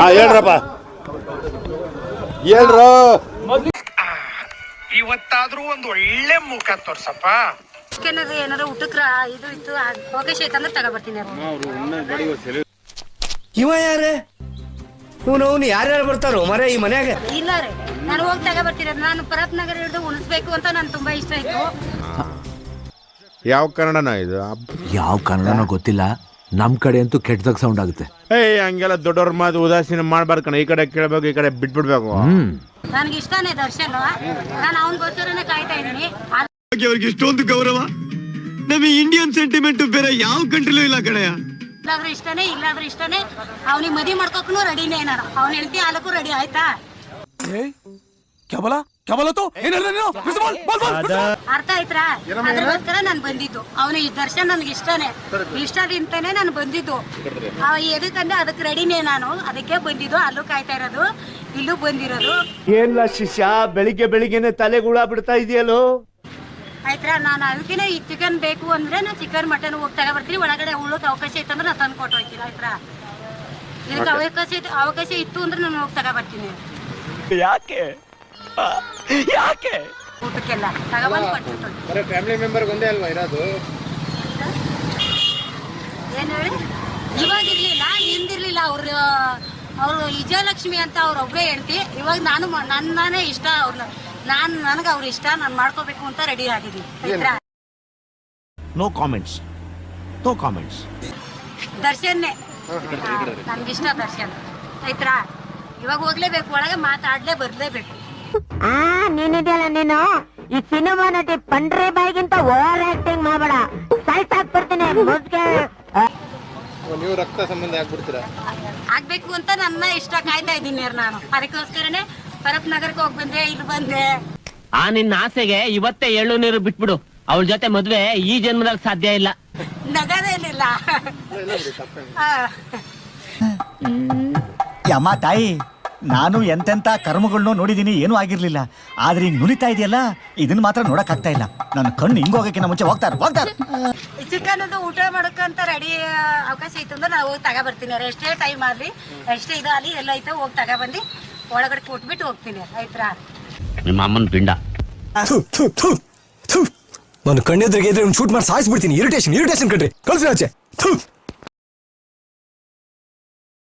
ಹಾ ಹೇಳ್ರಪ್ಪ. ಹೇಳ್ರು. ಇವತ್ತಾದ್ರೂ ಒಂದು ಒಳ್ಳೆ ಮುಖ ತೋರ್ಸಪ್ಪ. ಏನಾದ್ರು ಏನಾದ್ರು ಊಟಕ್ಕೆ ಇದು ಇತ್ತು ಅವಕಾಶ ಐತಂದ್ರೆ ತಗೊಬರ್ತೀನಿ ಇವ ಯಾರೇ? ಇವನು ಯಾರು ಯಾರ್ಯಾರು ಬರ್ತಾರೋ? ಮರ ಈ ಮನ್ಯಾಗ? ಇಲ್ಲ ರೀ. ನಾನು ಹೋಗಿ ತಗೊಬರ್ತೀನಿ. ನಾನು ಪರತ್ ನಗರ ಹಿಡಿದು ಉಣಿಸ್ಬೇಕು ಅಂತ ನನ್ ತುಂಬಾ ಇಷ್ಟ ಆಯ್ತು. ಯಾವ ಕನ್ನಡನ ಇದು? ಯಾವ ಕನ್ನಡನೋ ಗೊತ್ತಿಲ್ಲ. ನಮ್ ಕಡೆ ಅಂತೂ ಕೆಟ್ಟದಾಗ ಸೌಂಡ್ ಆಗುತ್ತೆ. ಏಯ್ ಹಂಗೆಲ್ಲ ದೊಡ್ಡವ್ರ ಮಾತು ಉದಾಸೀನ ಮಾಡ್ಬಾರ್ದು ಕಣ. ಈ ಕಡೆ ಕೇಳಬೇಕು ಈ ಕಡೆ ಬಿಟ್ಬಿಡ್ಬೇಕು. ನನಗೆ ನನ್ಗೆ ಇಷ್ಟನೇ ದರ್ಶನ್. ನಾನು ಅವನಿಗೋಸ್ಕರನೇ ಕಾಯ್ತಾ ಇದ್ದೀನಿ. ಅವ್ರಿಗೆ ಇಷ್ಟೊಂದು ಗೌರವ? ನಮಗೆ ಇಂಡಿಯನ್ ಸೆಂಟಿಮೆಂಟ್ ಬೇರೆ ಯಾವ ಕಂಟ್ರಿಲೂ ಇಲ್ಲ ಕಡೆಯ ಇಲ್ಲಾದ್ರೂ ಇಷ್ಟನೇ ಇಲ್ಲಾದ್ರೂ ಇಷ್ಟನೇ. ಅವನಿಗೆ ಮದಿ ಮಾಡ್ಕೋಕನು ರೆಡಿನೇ ನಾನು. ಅವ್ನ ಹೆಂಡತಿ ಹಾಲಕ್ಕೂ ರೆಡಿ ಆಯ್ತಾ? ಅರ್ಥ ಆಯ್ತಾ? ಅದಕ್ಕೋಸ್ಕರ ನಾನು ಬಂದಿದ್ದು. ಅವನ ಈ ದರ್ಶನ್ ನನ್ಗೆ ಇಷ್ಟನೇ. ಇಷ್ಟದಿಂತಾನೆ ನಾನು ಬಂದಿದ್ದು. ಅವ ಎದಕ್ಕಂದ್ರೆ ಅದಕ್ಕೆ ರೆಡಿನೇ ನಾನು. ಅದಕ್ಕೆ ಬಂದಿದ್ದು. ಅಲ್ಲೂ ಕಾಯ್ತಾ ಇರೋದು. ಇಲ್ಲೂ ಬಂದಿರೋದು. ಏನ್ಲ ಶಿಷ್ಯ? ಬೆಳಿಗ್ಗೆ ಬೆಳಿಗ್ಗೆನೆ ತಲೆಗುಳ ಬಿಡ್ತಾ ಇದೆಯಲ್ಲೋ? ಆಯ್ತಾ ನಾನು ಅದಕ್ಕೆ ಈ ಚಿಕನ್ ಬೇಕು ಅಂದ್ರೆ ನಾನು ಚಿಕನ್ ಮಟನ್ ಹೋಗಿ ತಗೊಬರ್ತೀನಿ ಒಳಗಡೆ ಉಳ್ಳೋಕೆ ಅವಕಾಶ ಇತ್ತಂದ್ರೆ ನಾನು ತಂದು ಕೊಟ್ಟು ಹೋಗ್ತೀನಿ ಆಯ್ತಾ ಇದಕ್ಕೆ ಅವಕಾಶ ಇತ್ತು ಅವಕಾಶ ಇತ್ತು ಅಂದ್ರೆ ನಾನು ಹೋಗಿ ತಗೊಬರ್ತೀನಿ ಯಾಕೆ? ಯಾಕೆ? ಊಟಕ್ಕೆಲ್ಲ. ತಗೊಬಂದು ಕೊಟ್ಬಿಟ್ಟು. ಫ್ಯಾಮಿಲಿ ಮೆಂಬರ್ ಒಂದೇ ಅಲ್ವಾ ಇರೋದು? ಏನ್ ಹೇಳಿ? ಇವಾಗ ಇರ್ಲಿಲ್ಲ ಹಿಂದಿರ್ಲಿಲ್ಲ. ಅವ್ರ ಅವರು ವಿಜಯಲಕ್ಷ್ಮಿ ಅಂತ ಅವ್ರ ಒಬ್ಬರೇ ಹೇಳ್ತಿ ಇವಾಗ ನಾನು ನನ್ನೇ ನನ್ನನೇ ಇಷ್ಟ ಅವ್ರನ್ನ ನಾನು ನನಗೆ ಅವ್ರ ಇಷ್ಟ. ನಾನು ಮಾಡ್ಕೋಬೇಕು ಅಂತ ರೆಡಿ ಆಗಿದ್ದೀನಿ. ನೋ ಕಾಮೆಂಟ್ಸ್ ನೋ ಕಾಮೆಂಟ್ಸ್ ದರ್ಶನ್ನೇ. ನನ್ಗಿಷ್ಟ ದರ್ಶನ್. ಆಯ್ತಾ? ಇವಾಗ ಹೋಗ್ಲೇಬೇಕು ಒಳಗೆ ಮಾತಾಡಲೇ ಬರ್ಲೇಬೇಕು. ಆ ನೀನಿದೆಯಲ್ಲ ನೀನು? ಈ ಸಿನಿಮಾ ನಟಿ ಪಂಡ್ರೆ ಬಾಯಿಗಿಂತ ಓವರ್ ಆಕ್ಟಿಂಗ್ ಮಾಡಬೇಡ. ಸಾಯ್ಸಾಕ್ ಬರ್ತೀನಿ ಮುದ್ಗೆ ನೀವು ರಕ್ತ ಸಂಬಂಧ ಆಗ್ಬಿಡ್ತೀರಾ? ಆಗ್ಬೇಕು ಅಂತ ನನ್ನ ಇಷ್ಟ ಕಾಯ್ತಾ ಇದ್ದೀನಿ ನಾನು. ಅದಕ್ಕೋಸ್ಕರನೇ ಪರಪ್ ನಗರಕ್ಕೆ ಹೋಗಿ ಬಂದೆ ಇಲ್ಲಿ ಬಂದೆ. ಆ ನಿನ್ನ ಆಸೆಗೆ ಇವತ್ತೇ ಎಳ್ಳು ನೀರು ಬಿಟ್ಬಿಡು. ಅವಳ ಜೊತೆ ಮದ್ವೆ ಈ ಜನ್ಮದಲ್ಲಿ ಸಾಧ್ಯ ಇಲ್ಲ. ನಗದೇನಿಲ್ಲ ಯಮ್ಮ ತಾಯಿ ನಾನು ಎಂತೆಂತ ಕರ್ಮಗಳನ್ನೂ ನೋಡಿದ್ದೀನಿ ಏನೂ ಆಗಿರ್ಲಿಲ್ಲ. ಆದ್ರೆ ಹಿಂಗ್ ನುರಿತಾ ಇದೆಯಲ್ಲ ಇದನ್ನ ಮಾತ್ರ ನೋಡಕ್ ಆಗ್ತಾ ಇಲ್ಲ. ನನ್ನ ಕಣ್ಣು ಹಿಂಗ್ ಹೋಗಕ್ಕಿಂತ ಮುಂಚೆ ಹೋಗ್ತಾರೆ ಹೋಗ್ತಾರೆ. ಈ ಚಿಕನ್ ಊಟ ಮಾಡಕ್ಕಂತ ರೆಡಿ ಅವಕಾಶ ಇತ್ತು ಅಂದ್ರೆ ನಾವು ಹೋಗಿ ತಗೊಬರ್ತೀನಿ ಅವ್ರು ಎಷ್ಟೇ ಟೈಮ್ ಆಗಲಿ ಎಷ್ಟೇ ಇದು ಆಗಲಿ ಎಲ್ಲ ಐತೆ ಹೋಗಿ ತಗೊಬಂದು ಒಳಗಡೆ ಕೊಟ್ಬಿಟ್ಟು ಹೋಗ್ತೀನಿ. ಆಯ್ತಾ ನಿಮ್ಮ ಅಮ್ಮನ ಪಿಂಡ. ನನ್ನ ಕಣ್ಣೆದ್ರಿಗೆ ಇದ್ರೆ ಶೂಟ್ ಮಾಡಿ ಸಾಯಿಸ್ಬಿಡ್ತೀನಿ. ಇರಿಟೇಷನ್ ಇರಿಟೇಷನ್ ಕಟ್ರಿ ಕಳ್ಸಿ ಆಚೆ. ಥು.